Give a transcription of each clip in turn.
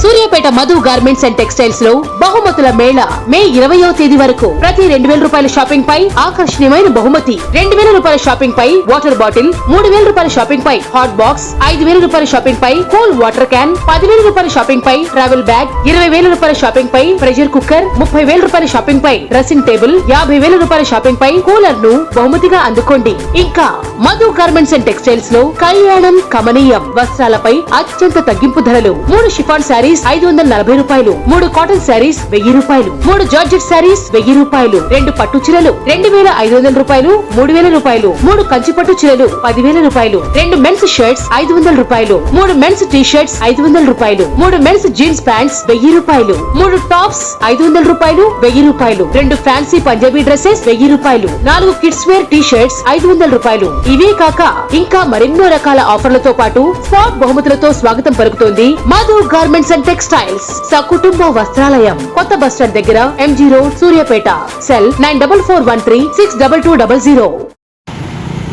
Sur Suryapet Madhu garments and టెక్స్టైల్స్లో బహుమతుల మేళ May ఇరవయో తేదీ వరకు. ప్రతి రెండు వేల రూపాయల షాపింగ్ పై ఆకర్షణీయమైన బహుమతి. రెండు వేల రూపాయల షాపింగ్ పై వాటర్ బాటిల్ మూడు వేల రూపాయల షాపింగ్ పై హాట్ బాక్స్ ఐదు వేల రూపాయల షాపింగ్ పై కూల్ వాటర్ క్యాన్ పదివేల రూపాయల షాపింగ్ పై ట్రావెల్ బ్యాగ్ ఇరవై వేల రూపాయల షాపింగ్ పై ప్రెషర్ కుక్కర్ ముప్పై వేల రూపాయల షాపింగ్ పై డ్రెస్సింగ్ టేబుల్ యాభై వేల రూపాయల షాపింగ్ పై కూలర్ను బహుమతిగా అందుకోండి. ఇంకా మధు గార్మెంట్స్ అండ్ టెక్స్టైల్స్లో కళ్యాణం కమనీయం వస్త్రాలపై అత్యంత తగ్గింపు ధరలు. మూడు షిఫాన్ శారీస్ ఐదు వందల నలభై రూపాయలు. మూడు కాటన్ శారీస్ వెయ్యి రూపాయలు. మూడు జార్జెట్ శారీస్ వెయ్యి రూపాయలు. రెండు పట్టు చీరలు రెండు వేల ఐదు వందల రూపాయలు మూడు వేల రూపాయలు. మూడు కంచి పట్టు చీరలు పదివేల రూపాయలు. రెండు మెన్స్ షర్ట్స్ ఐదు వందల రూపాయలు. మూడు మెన్స్ టీ షర్ట్స్ ఐదు వందల రూపాయలు. మూడు మెన్స్ జీన్స్ ప్యాంట్స్ వెయ్యి రూపాయలు. మూడు టాప్స్ ఐదు వందల రూపాయలు వెయ్యి రూపాయలు. రెండు ఫ్యాన్సీ పంజాబీ డ్రెస్సెస్ వెయ్యి రూపాయలు. నాలుగు కిడ్స్ వేర్ టీ షర్ట్స్ ఐదు వందల రూపాయలు. ఇవే కాక ఇంకా మరెన్నో రకాల ఆఫర్లతో పాటు స్పాట్ బహుమతులతో స్వాగతం పలుకుతోంది మాధవ్ గార్మెంట్స్ అండ్ టెక్స్టైల్స్ సకుటుంబ వస్త్రాలయం కొత్త బస్ స్టాండ్ దగ్గర MG road Suryapet. Cell nine double four one three six double two double zero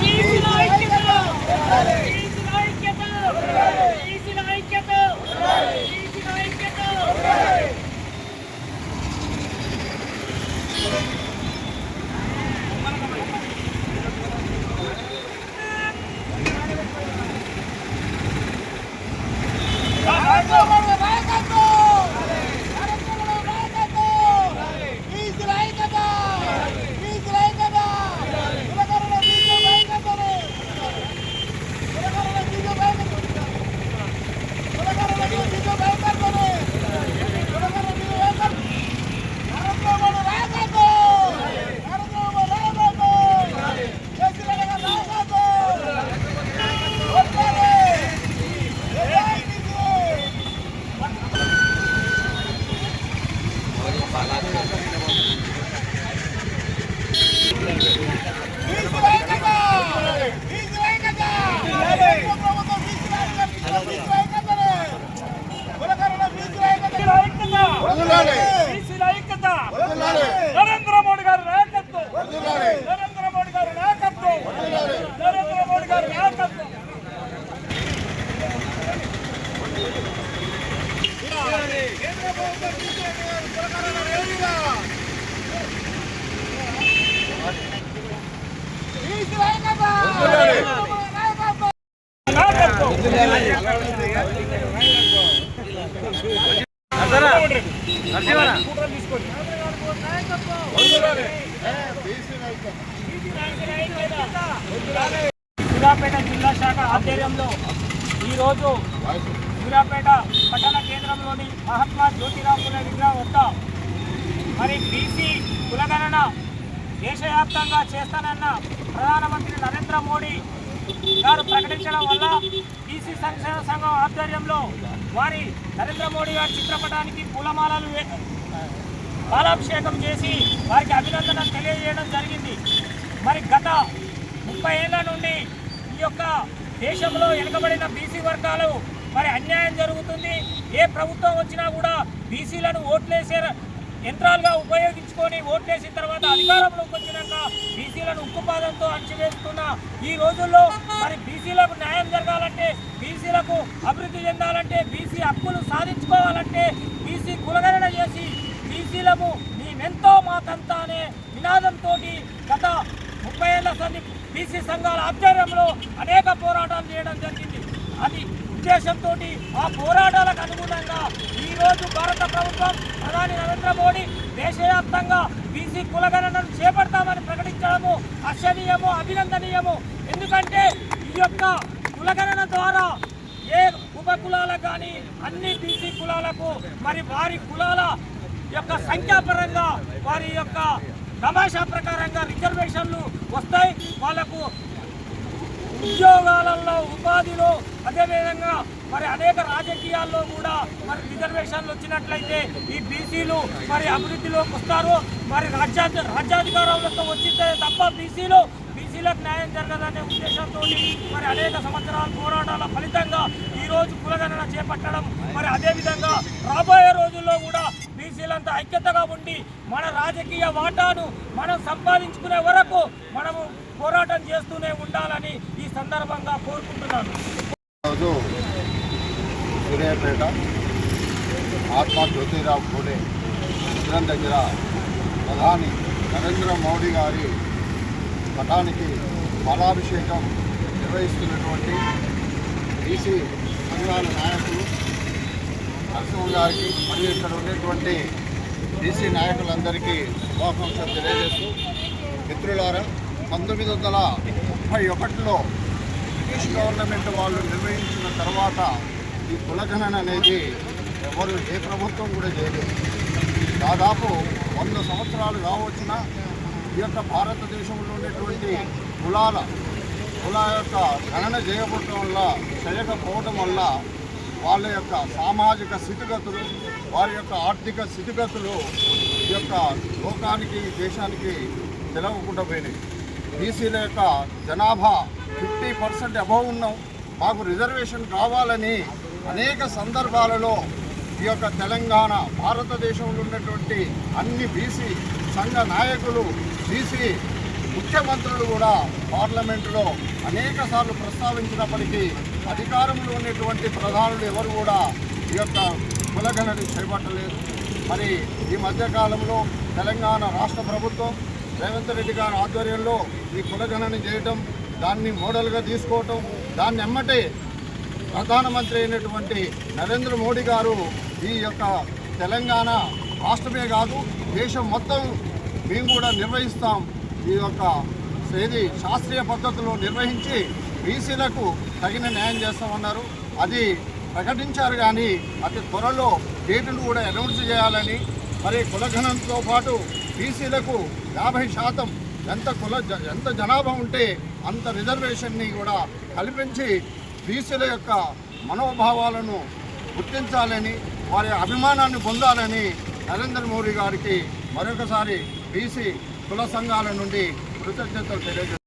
ఈసిన ఐక్యత ఈసిన ఐక్యత ఈసిన ఐక్యత ఈసిన ఐక్యత ఈసిన ఐక్యత నరేంద్ర మోడీ గారి నాయకత్వం నరేంద్ర మోడీ గారి నాయకత్వం నరేంద్ర మోడీ గారి నాయకత్వం నాయకత్వం జిల్లా శాఖ ఆధ్వర్యంలో ఈరోజు సూర్యాపేట పట్టణ కేంద్రంలోని మహాత్మా జ్యోతిరావు పులే విగ్రహం వద్ద మరి బీసీ కులగణన దేశవ్యాప్తంగా చేస్తానన్న ప్రధానమంత్రి నరేంద్ర మోడీ గారు ప్రకటించడం వల్ల బీసీ సంక్షేమ సంఘం ఆధ్వర్యంలో వారి నరేంద్ర మోడీ గారి చిత్రపటానికి పూలమాలలు వే- పాలాభిషేకం చేసి వారికి అభినందన తెలియజేయడం జరిగింది. మరి గత ముప్పై ఏళ్ళ నుండి ఈ యొక్క దేశంలో వెనుకబడిన బీసీ వర్గాలు మరి అన్యాయం జరుగుతుంది. ఏ ప్రభుత్వం వచ్చినా కూడా బీసీలను ఓట్లేసే యంత్రాలుగా ఉపయోగించుకొని ఓట్లేసిన తర్వాత అధికారంలోకి వచ్చినాక బీసీలను ఉక్కుపాదంతో అణచివేస్తున్న ఈ రోజుల్లో మరి బీసీలకు న్యాయం జరగాలంటే బీసీలకు అభివృద్ధి చెందాలంటే బీసీ హక్కులు సాధించుకోవాలంటే బీసీ కులగణన చేసి బీసీలము మేమెంతో మాకంతా అనే నినాదంతో గత ముప్పై ఏళ్ళ సంధి బీసీ సంఘాల ఆధ్వర్యంలో అనేక పోరాటాలు చేయడం జరిగింది. అది ఉద్దేశంతో ఆ పోరాటాలకు అనుగుణంగా ఈ రోజు భారత ప్రభుత్వం ప్రధాని నరేంద్ర మోడీ దేశవ్యాప్తంగా బీసీ కులగణనను చేపడతామని ప్రకటించడము హర్షణీయము అభినందనీయము. ఎందుకంటే ఈ యొక్క కులగణన ద్వారా ఏ ఉపకులాలకు కానీ అన్ని బీసీ కులాలకు మరి వారి కులాల యొక్క సంఖ్యాపరంగా వారి యొక్క తమాషా ప్రకారంగా రిజర్వేషన్లు వస్తాయి. వాళ్ళకు ఉద్యోగాలలో ఉపాధిలో అదేవిధంగా మరి అనేక రాజకీయాల్లో కూడా మరి రిజర్వేషన్లు వచ్చినట్లయితే ఈ బీసీలు మరి అభివృద్ధిలోకి వస్తారు. మరి రాజ్యా రాజ్యాధికారంలోకి వచ్చితే తప్ప బీసీలు బీసీలకు న్యాయం జరగదనే ఉద్దేశంతో మరి అనేక సంవత్సరాల పోరాటాల ఫలితంగా ఈరోజు కులగణన చేపట్టడం మరి అదేవిధంగా రాబోయే రోజుల్లో కూడా బీసీలంతా ఐక్యతగా ఉండి మన రాజకీయ వాటాను మనం సంపాదించుకునే వరకు మనము పోరాటం చేస్తూనే ఉండాలని సందర్భంగా కోరుకుంటున్నాను. రోజు సూర్యాపేట ఆత్మ జ్యోతిరావు పూలే విగ్రహం దగ్గర ప్రధాని నరేంద్ర మోడీ గారి పటానికి బలాభిషేకం నిర్వహిస్తున్నటువంటి బీసీ సంఘాల నాయకులు నరసింహ గారికి మరియు ఇక్కడ ఉండేటువంటి బీసీ నాయకులందరికీ శుభాకాంక్షలు తెలియజేస్తూ మిత్రులారా పంతొమ్మిది వందల ముప్పై ఒకటిలో బ్రిటిష్ గవర్నమెంట్ వాళ్ళు నిర్వహించిన తర్వాత ఈ కులగణన అనేది ఎవరు ఏ ప్రభుత్వం కూడా చేయలేదు. దాదాపు వంద సంవత్సరాలు కావచ్చిన ఈ యొక్క భారతదేశంలో ఉండేటువంటి కులాల కుల యొక్క గణన చేయకపోవటం వల్ల చేయకపోవటం వల్ల వాళ్ళ యొక్క సామాజిక స్థితిగతులు వారి యొక్క ఆర్థిక స్థితిగతులు ఈ యొక్క లోకానికి దేశానికి తెలవకుండా పోయినాయి. బీసీల యొక్క జనాభా ఫిఫ్టీ పర్సెంట్ అబవ్ ఉన్నాం. మాకు రిజర్వేషన్ కావాలని అనేక సందర్భాలలో ఈ యొక్క తెలంగాణ భారతదేశంలో ఉన్నటువంటి అన్ని బీసీ సంఘ నాయకులు బీసీ ముఖ్యమంత్రులు కూడా పార్లమెంటులో అనేక సార్లు ప్రస్తావించినప్పటికీ అధికారంలో ఉన్నటువంటి ప్రధానులు ఎవరు కూడా ఈ యొక్క కులగణని చేపట్టలేదు. మరి ఈ మధ్యకాలంలో తెలంగాణ రాష్ట్ర ప్రభుత్వం రేవంత్ రెడ్డి గారి ఆధ్వర్యంలో ఈ కులగణన చేయటం దాన్ని మోడల్గా తీసుకోవటం దాన్ని ఎమ్మటే ప్రధానమంత్రి అయినటువంటి నరేంద్ర మోడీ గారు ఈ యొక్క తెలంగాణ రాష్ట్రమే కాదు దేశం మొత్తం మేము కూడా నిర్వహిస్తాం. ఈ యొక్క ఇది శాస్త్రీయ పద్ధతిలో నిర్వహించి బీసీలకు తగిన న్యాయం చేస్తామన్నారు. అది ప్రకటించారు కానీ అతి త్వరలో డేటును కూడా అనౌన్స్ చేయాలని మరి కులగణంతో పాటు బీసీలకు యాభై శాతం ఎంత కుల జ- ఎంత జనాభా ఉంటే అంత రిజర్వేషన్ని కూడా కల్పించి బీసీల యొక్క మనోభావాలను గుర్తించాలని వారి అభిమానాన్ని పొందాలని నరేంద్ర మోడీ గారికి మరొకసారి బీసీ కుల సంఘాల నుండి కృతజ్ఞతలు తెలియజేస్తారు